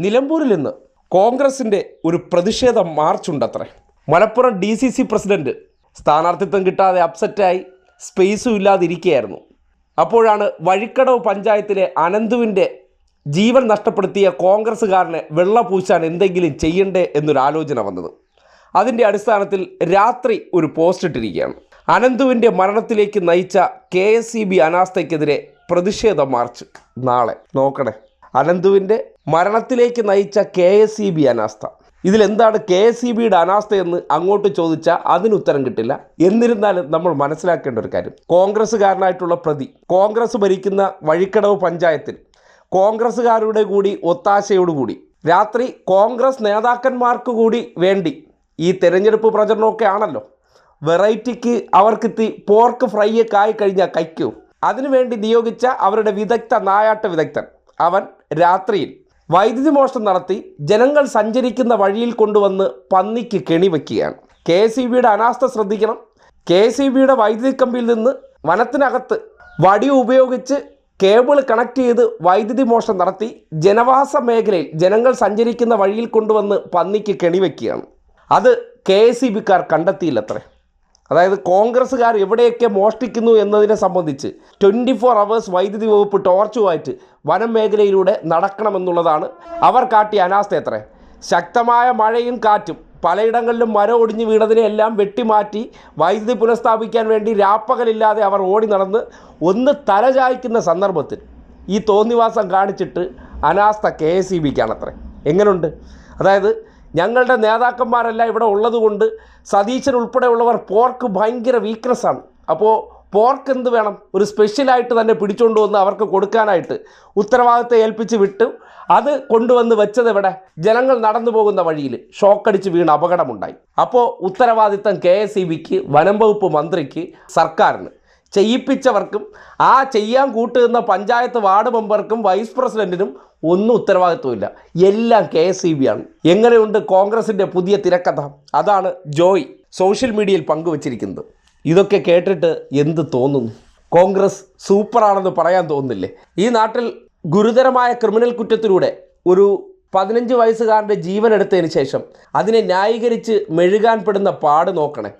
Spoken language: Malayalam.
നിലമ്പൂരിൽ ഇന്ന് കോൺഗ്രസിന്റെ ഒരു പ്രതിഷേധ മാർച്ചുണ്ടത്രേ Malappuram D C C president സ്ഥാനാർത്ഥിത്വം കിട്ടാതെ അപ്സെറ്റായി സ്പേസും ഇല്ലാതിരിക്കുകയായിരുന്നു. അപ്പോഴാണ് വഴിക്കടവ് പഞ്ചായത്തിലെ അനന്തുവിന്റെ ജീവൻ നഷ്ടപ്പെടുത്തിയ കോൺഗ്രസ്സുകാരനെ വെള്ള പൂശാൻ എന്തെങ്കിലും ചെയ്യണ്ടേ എന്നൊരു ആലോചന വന്നത്. അതിന്റെ അടിസ്ഥാനത്തിൽ രാത്രി ഒരു പോസ്റ്റ് ഇട്ടിരിക്കുകയാണ്. അനന്തുവിന്റെ മരണത്തിലേക്ക് നയിച്ച കെ എസ് സി ബി അനാസ്ഥയ്ക്കെതിരെ പ്രതിഷേധ മാർച്ച് നാളെ. നോക്കണേ. അനന്തുവിന്റെ മരണത്തിലേക്ക് നയിച്ച കെ എസ് സി ബി അനാസ്ഥ. ഇതിലെന്താണ് കെ എസ് സി ബിയുടെ അനാസ്ഥയെന്ന് അങ്ങോട്ട് ചോദിച്ചാൽ അതിന് ഉത്തരം കിട്ടില്ല. എന്നിരുന്നാലും നമ്മൾ മനസ്സിലാക്കേണ്ട ഒരു കാര്യം. കോൺഗ്രസ്സുകാരനായിട്ടുള്ള പ്രതി കോൺഗ്രസ് ഭരിക്കുന്ന വഴിക്കടവ് പഞ്ചായത്തിൽ കോൺഗ്രസ്സുകാരുടെ കൂടി ഒത്താശയോടുകൂടി രാത്രി കോൺഗ്രസ് നേതാക്കന്മാർക്ക് കൂടി വേണ്ടി ഈ തെരഞ്ഞെടുപ്പ് പ്രചരണമൊക്കെ ആണല്ലോ. വെറൈറ്റിക്ക് അവർക്കെത്തി പോർക്ക് ഫ്രൈ ഒക്കെ ആയി കഴിഞ്ഞാൽ കഴിക്കൂ അതിനുവേണ്ടി നിയോഗിച്ച അവരുടെ വിദഗ്ധ നായാട്ട വിദഗ്ധൻ അവൻ രാത്രിയിൽ വൈദ്യുതി മോഷണം നടത്തി ജനങ്ങൾ സഞ്ചരിക്കുന്ന വഴിയിൽ കൊണ്ടുവന്ന് പന്നിക്ക് കെണിവെക്കുകയാണ് കെ എസ് ഇ ബിയുടെ അനാസ്ഥ ശ്രദ്ധിക്കണം. കെ എസ് ഇ ബിയുടെ വൈദ്യുതി കമ്പിയിൽ നിന്ന് വനത്തിനകത്ത് വടി ഉപയോഗിച്ച് കേബിൾ കണക്ട് ചെയ്ത് വൈദ്യുതി മോഷണം നടത്തി ജനവാസ മേഖലയിൽ ജനങ്ങൾ സഞ്ചരിക്കുന്ന വഴിയിൽ കൊണ്ടുവന്ന് പന്നിക്ക് കെണിവെക്കുകയാണ് അത് കെ എസ് ഇ ബിക്കാർ കണ്ടെത്തിയില്ലത്രേ. അതായത് കോൺഗ്രസ്സുകാർ എവിടെയൊക്കെ മോഷ്ടിക്കുന്നു എന്നതിനെ സംബന്ധിച്ച് ട്വന്റി ഫോർ അവേഴ്സ് വൈദ്യുതി വകുപ്പ് ടോർച്ചുമായിട്ട് വനം മേഖലയിലൂടെ നടക്കണമെന്നുള്ളതാണ് അവർ കാട്ടിയ അനാസ്ഥ എത്ര. ശക്തമായ മഴയും കാറ്റും പലയിടങ്ങളിലും മരം ഒടിഞ്ഞു വീണതിനെയെല്ലാം വെട്ടിമാറ്റി വൈദ്യുതി പുനഃസ്ഥാപിക്കാൻ വേണ്ടി രാപ്പകലില്ലാതെ അവർ ഓടി നടന്ന് ഒന്ന് തലചായ്ക്കുന്ന സന്ദർഭത്തിൽ ഈ തോന്നിവാസം കാണിച്ചിട്ട് അനാസ്ഥ കെ എസ് ഇ ബിക്കാണത്രേ. എങ്ങനെയുണ്ട് അതായത് ഞങ്ങളുടെ നേതാക്കന്മാരെല്ലാം ഇവിടെ ഉള്ളതുകൊണ്ട് സതീശൻ ഉൾപ്പെടെയുള്ളവർ പോർക്ക് ഭയങ്കര വീക്ക്നെസ്സാണ് അപ്പോൾ പോർക്ക് എന്ത് വേണം? ഒരു സ്പെഷ്യലായിട്ട് തന്നെ പിടിച്ചുകൊണ്ട് വന്ന് അവർക്ക് കൊടുക്കാനായിട്ട് ഉത്തരവാദിത്തം ഏൽപ്പിച്ച് വിട്ടു. അത് കൊണ്ടുവന്ന് വെച്ചത് എവിടെ? ജനങ്ങൾ നടന്നു പോകുന്ന വഴിയിൽ ഷോക്കടിച്ച് വീണ് അപകടമുണ്ടായി. അപ്പോൾ ഉത്തരവാദിത്തം കെ എസ് ഇ ബിക്ക് വനം വകുപ്പ് മന്ത്രിക്ക് സർക്കാരിന്. ചെയ്യിപ്പിച്ചവർക്കും ആ ചെയ്യാൻ കൂട്ടുന്ന പഞ്ചായത്ത് വാർഡ് മെമ്പർക്കും വൈസ് പ്രസിഡന്റിനും ഒന്നും ഉത്തരവാദിത്വമില്ല എല്ലാം കെ എസ് ഇ ബി ആണ്. എങ്ങനെയുണ്ട് കോൺഗ്രസിന്റെ പുതിയ തിരക്കഥ? അതാണ് ജോയ് സോഷ്യൽ മീഡിയയിൽ പങ്കുവച്ചിരിക്കുന്നത്. ഇതൊക്കെ കേട്ടിട്ട് എന്ത് തോന്നുന്നു? കോൺഗ്രസ് സൂപ്പറാണെന്ന് പറയാൻ തോന്നുന്നില്ലേ? ഈ നാട്ടിൽ ഗുരുതരമായ ക്രിമിനൽ കുറ്റത്തിലൂടെ ഒരു പതിനഞ്ച് വയസ്സുകാരന്റെ ജീവൻ എടുത്തതിന് ശേഷം അതിനെ ന്യായീകരിച്ച് മെഴുകാൻ പെടുന്ന പാട് നോക്കണേ.